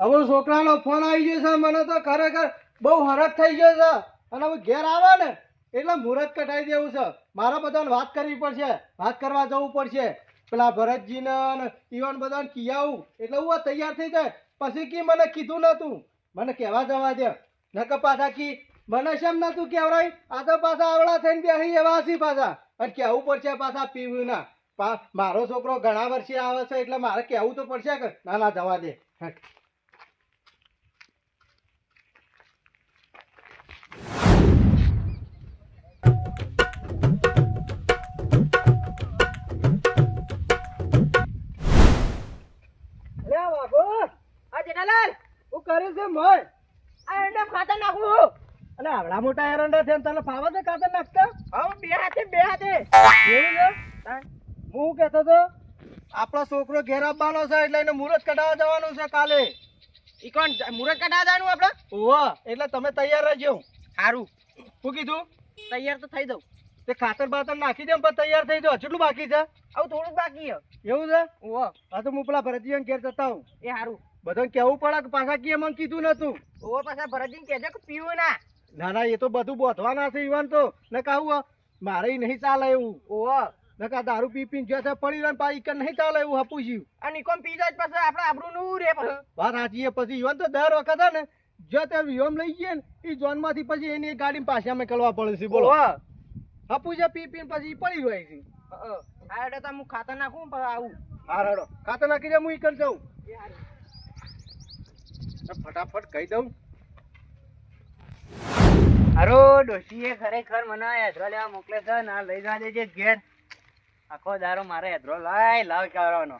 હવે છોકરાનો ફોન આવી ગયો છે, મને તો ખરેખર બહુ હરખ થઈ ગયો છે. અને હવે ઘેર આવે ને, એટલે મુહૂર્ત કટાઈ દેવું છે. મારે બધાને વાત કરવી પડશે, વાત કરવા જવું પડશે. પેલા ભરતજીને અને ઈવન બધાને કિયાવું એટલે હું તૈયાર થઈ જાય. પછી કી મને કીધું નતું? મને કહેવા જવા દે. નકર પાછા કી, મને શેમ નતું કહેવરાય? આ તો પાછા આવડા થઈને બેસી એવા હસી પાછા. અને કહેવું પડશે પાછા પીવું ના મારો છોકરો ઘણા વર્ષે આવે છે, એટલે મારે કહેવું તો પડશે કે, ના ના, જવા દે. આ જેઠાલાલ હું કરે છે મોય આ એંડા ખાતર નાખવું અને આવડા મોટા એરંડા છે ને તને ફાવે છે ખાતર નાખતા? હા બે હાથે બે હાથે. એવું છે? હું કહેતો તો આપણો છોકરો ઘેર આવવાનો છે એટલે એને મુહૂર્ત કઢાવવા જવાનું છે કાલે. ઈ કોણ મુરત કઢાવા જવાનું આપણે ઓહો એટલે તમે તૈયાર રહેજો સારું શું કીધું? તૈયાર તો થઈ દઉં તે ખાતર બાતર નાખી દે પણ તૈયાર થઈ જાઉં કેટલું બાકી છે? હવે થોડું જ બાકી એવું છે? ઓ આ તો હું પેલા ભરતજીને ઘેર જતા હું એ સારું બધાને કેવું પડે કે પાછા કે મને કીધું નતું? ઓ પાછા ભરતજી કહેજો કે પીવું ના. ના ના એ તો બધું બોધવાના છે ઈવાન તો. ને કહું મારે નહીં ચાલે એવું. ઓ નકા દારૂ પી પીને જ્યાં પડી રહ્યો પાછી કે નહીં ચાલે એવું હપું આ નિકોમ પી જાય પછી આપણે આબરું નું રે વાત સાચી પછી ઈવાન તો દર વખત ને જો તે વિહોમ લઈ ગયા ને એ જોનમાંથી પછી એની ગાડી પાછા અમે કરવા પડે છે. બોલો. હપું છે પી પીને પછી પડી જાય છે. તો હું ખાતર નાખું આવું. હા ખાતર નાખી દે હું ફટાફટ કહી દઉં. હારો ડોશીએ ખરેખર મને હેદરો લેવા મોકલે છે ના લઈ જવા દેજે ઘેર. આખો દારો મારે હેદરો લાય લાવ કરવાનો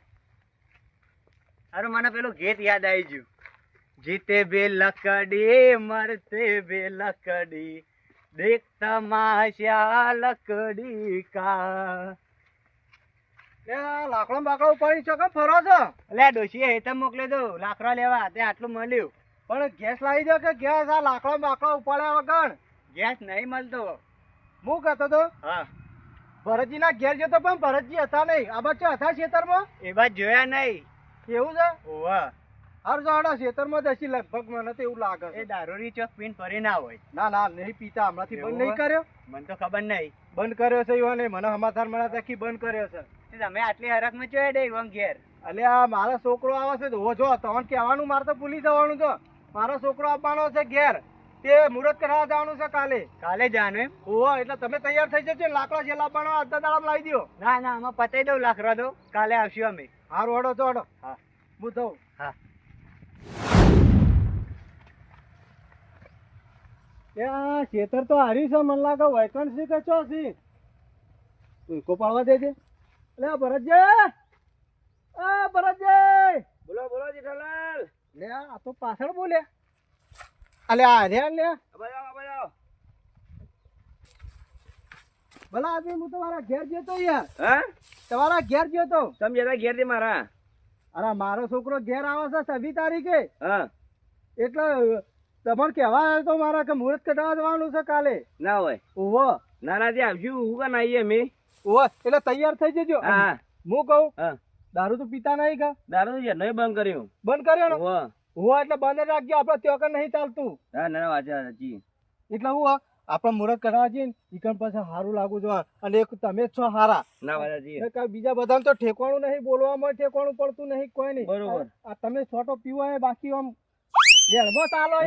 અરે મને પેલું ગીત યાદ આવી ગયું. જીતે બે લકડી મરતે બે લકડી. દેખ તમાશા લકડી કા. લાકડો બાકડો ઉપાડી શકો ફરો છો? એટલે ડોશીએ હેતમ મોકલી દઉં. લાકડા લેવા તે આટલું મળ્યું. પણ ગેસ લાવી દો કે ગેસ આ લાકડો બાકડો ઉપાડ્યા વગર? ગેસ નહીં મળતો. હું કહેતો તો હા. ભરતજીના ઘેર જતો પણ ભરતજી હતા નહીં. આ બચ્ચો હતા ખેતરમાં? એ બાદ જોયા નહીં. એવું છે? ઓવા હર જોડા ખેતરમાં દસી લગભગ મને તો એવું લાગે એ છે દારૂની ચોક પીન ફરી ના હોય. ના ના નહીં પીતા હમણાંથી બંધ નહીં કર્યો? મને તો ખબર નહીં. બંધ કર્યો છે એવા નહીં મને સમાચાર મળ્યા હતા બંધ કર્યો છે. તમે આટલી હરખમાં ચોય દે વંગ ઘેર? આ મારો છોકરો આવે છે તો જો તમને કહેવાનું મારે તો ભૂલી જવાનું તો. મારો છોકરો આવવાનો છે ઘેર. તે મુહૂર્ત કરવા જવાનું છે કાલે. કાલે જાનું એમ? ઓહો એટલે તમે તૈયાર થઈ જજો લાકડા જે લાવવાનો અડધા દાડામાં લાવી દો ના ના આમાં પતાઈ દઉં લાકડા દો કાલે આવશું અમે. હારું હડો તો હડો. હા. હું થઉં હા. એ આ ખેતર તો હારી છે મને લાગે વૈકણ છે કે ચો છે? કો પાડવા દેજે. એટલે આ ભરતજી! આ ભરતજી! બોલો બોલો જેઠાલાલ. લે આ તો પાછળ બોલે. અલે આ રે લે ભલા આજે હું તમારા ઘેર જતો યાર. હા? તમારા ઘેર જતો. તમે જતા ઘેરથી મારા. અરે મારો છોકરો ઘેર આવે છે છવ્વી તારીખે. હા. એટલે તમને કહેવા તો મારા કે મુહૂર્ત કઢાવા જવાનું છે કાલે? ના હોય. ઓહો ના ના ત્યાં આવશું હું કાન આવીએ અમે. ઓહો એટલે તૈયાર થઈ જજો. હા. હું કહું હા. દારૂ તો પીતા નહીં કા? દારૂ તો નહીં બંધ કર્યું. બંધ કર્યો ને? હું એટલે બંધ રાખજો આપણે ત્યાં કણ નહીં ચાલતું. ના ના ના વાંચા સાચી એટલે હું આપણે મુહૂર્ત કઢાવા જઈએ ઈકણ પાછા સારું લાગુ જોવા. અને એક તમે જ છો હારા. ના વાંચા ને કાંઈ બીજા બધાને તો ઠેકવાનું નહીં બોલવામાં ઠેકવાનું પડતું નહીં કોઈ નહીં. બરોબર. આ તમે છોટો પીવો એ બાકી આમ વેણમાં ચાલો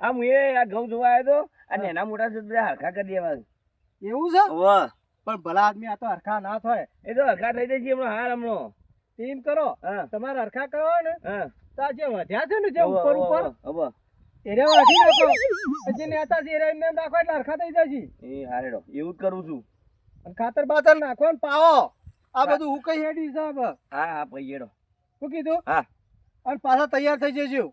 આમ એ આ ઘઉં જોવા આવ્યો તો આ નાના મોટા છે બધા હરખા કરી દેવા એવું છે? વાહ પણ ભલા આદમી આ તો હરખા ના થાય. એ તો હરખા થઈ જશે હમણાં હાર હમણાં. ટીમ કરો હા. તમારે હરખા કરો હોય ને હા. તો જે વધ્યા છે ને જે ઉપર ઉપર. હવે એરે વાઢી નાખો. જે નેતા છે એરે એમને એમ રાખો એટલે હરખા થઈ જશે. એ હારેડો એવું જ કરું છું. અને ખાતર બાતર નાખો ને પાવો. આ બધું હું કઈ હેડી સાહેબ હા હા એડો શું કીધું? હા. અને પાછા તૈયાર થઈ જજો.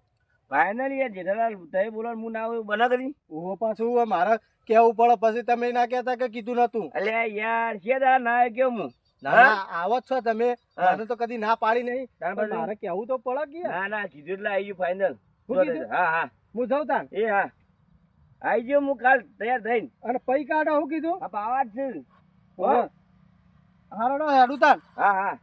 ફાઇનલી યાર જેઠાલાલ તમે બોલો હું ના હોય બના કરી હું પાછું મારે કેવું પડે પછી તમે ના કહેતા કે કીધું નતું અલ્યા યાર છે દાડા ના કેવું હું? ના આવો છો તમે. મને તો કદી ના પાડી નહીં. મારે કેવું તો પડે કે. ના ના કીધું એટલે આવી ગયું ફાઇનલ હા હા હું. જાઉં તાન એ હા. આવી ગયો હું કાલ તૈયાર થઈને. અને પૈ કાઢો હું કીધું? આ પાવા જ છે. હા હેડું તાન હા હા.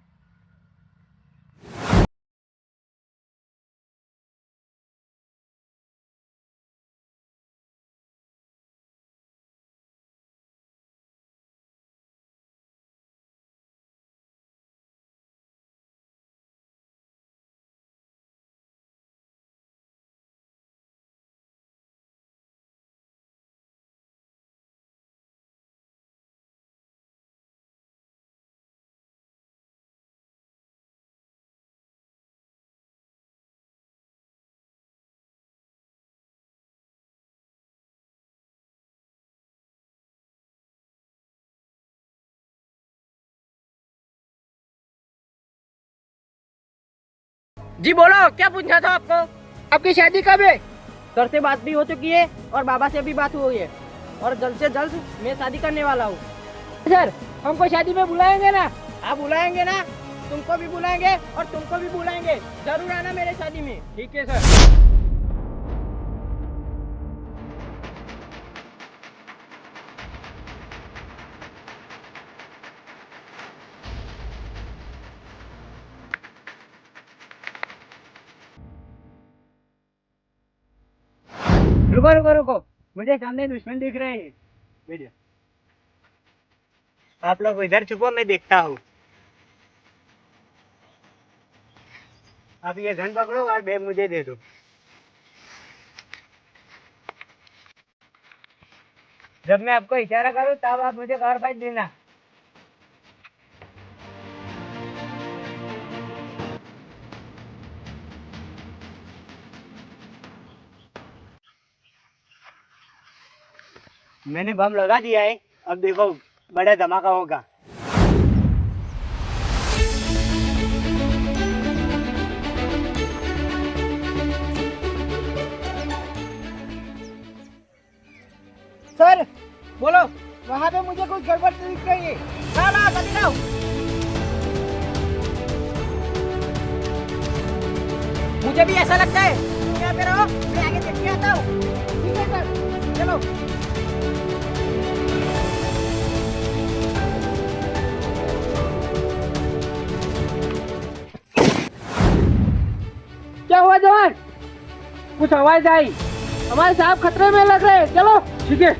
जी बोलो क्या पूछना था आपको? आपकी शादी कब है? सर से बात भी हो चुकी है और बाबा से भी बात हुई है। और जल्द से जल्द मैं शादी करने वाला हूँ। सर हमको शादी में बुलाएँगे ना? आप बुलाएँगे ना? तुमको भी बुलाएँगे और तुमको भी बुलाएँगे। ज़रूर आना मेरे शादी में। ठीक है सर। रुको रुको रुको। मुझे सामने दुश्मन दिख रहे हैं। वीडियो। आप लोग इधर छुपो, मैं देखता हूँ। आप ये धन पकड़ो और बैग मुझे दे दो। जब मैं आपको इशारा करूँ, तब आप मुझे कार फाइट देना। मैंने बम लगा दिया है अब देखो बड़ा धमाका होगा सर बोलो वहाँ पे मुझे कुछ गड़बड़ तो दिख रही है ना ना जल्दी लाओ मुझे भी ऐसा लगता है तुम यहाँ पे रहो मैं आगे देख के आता हूँ कुछ आवाज़ आई। हमारे साहब खतरे में लग रहे हैं। चलो ठीक है।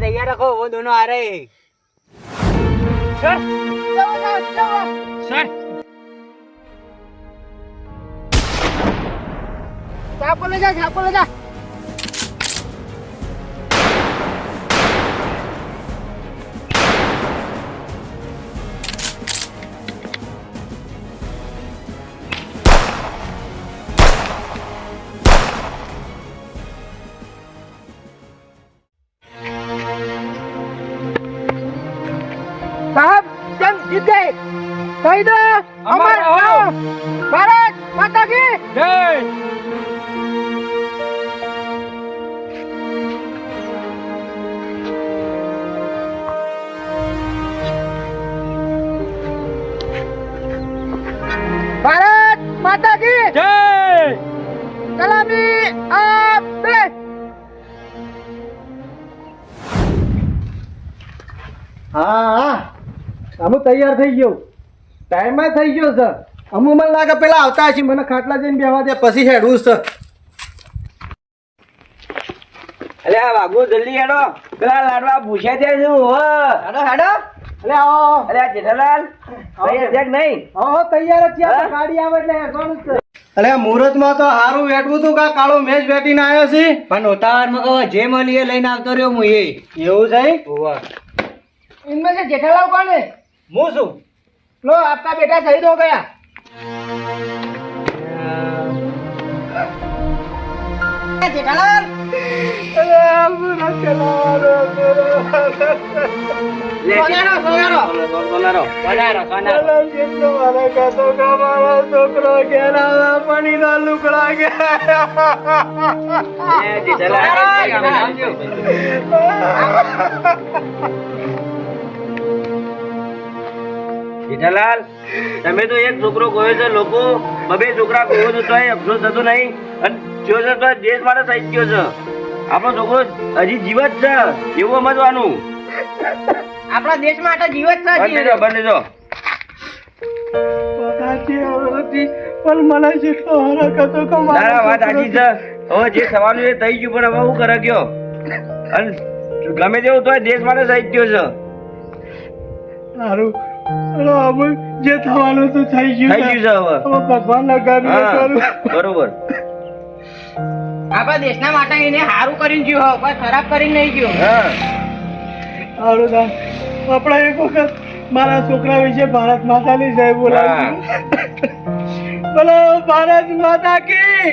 तैयार रखो वो दोनों आ रहे हैं। Sir sir. साहब को ले जा साहब को ले जा। કહી દે અમર ભારત માતા કી જય. ભારત માતા કી જય. સલામી આપ હા હા. અમે તૈયાર થઈ ગયો. ટાઈમમાં થઈ ગયો સર અમુક મને લાગે પેલા આવતા હશે. મને ખાટલા જઈને બેવા દે પછી હેડવું સર અલે આ વાગુ જલ્દી હેડો. પેલા લાડવા ભૂસે છે શું? હો. હેડો હેડો. અલે આવો અલે જેઠાલાલ તૈયાર છે નહીં? હો તૈયાર જ છે ગાડી આવે એટલે હેડવાનું છે. અરે મુહૂર્તમાં તો હારું વેઠવું તું કા? કાળો મેચ વેઠીને આવ્યો છે? પણ ઉતાવળમાં કહો જે મળી એ લઈને આવતો રહ્યો હું એ. એવું છે? ઇનમાં જેઠાલાલ કોણ હું છું. लो आपका बेटा शहीद हो गया जेठालाल સોનારો, સોનારો. સોનારો સોનારો સોનારો કેટલો મને કહેતો કે મારો છોકરો ઘેરાવા પાણીના લુગડા ગયા એ જેઠાલાલ જેઠાલાલ તમે તો એક છોકરો ગયો છે લોકો બબે છોકરા ગયો છે તોય અફસોસ થતો નહીં. અને જો છે તો દેશ માટે થઈ ગયો છે. આપણો છોકરો હજી જીવત છે એવું સમજવાનું. આપણા દેશ માટે જીવત છે બંધ લેજો બંધ લેજો પણ મને જેટલો હરખ હતો કે મારો વાત સાચી છે. હવે જે થવાનું એ થઈ ગયું પણ હવે હું કરે ગયો અને ગમે તેવું તો દેશ માટે ગયો છે. સારું આપણા દેશના માટે સારું કરીને ગયું હવે પણ ખરાબ કરીને નહીં ગયું હા. મારા છોકરા વિશે ભારત માતાની જય બોલાવી. બોલો ભારત માતા કી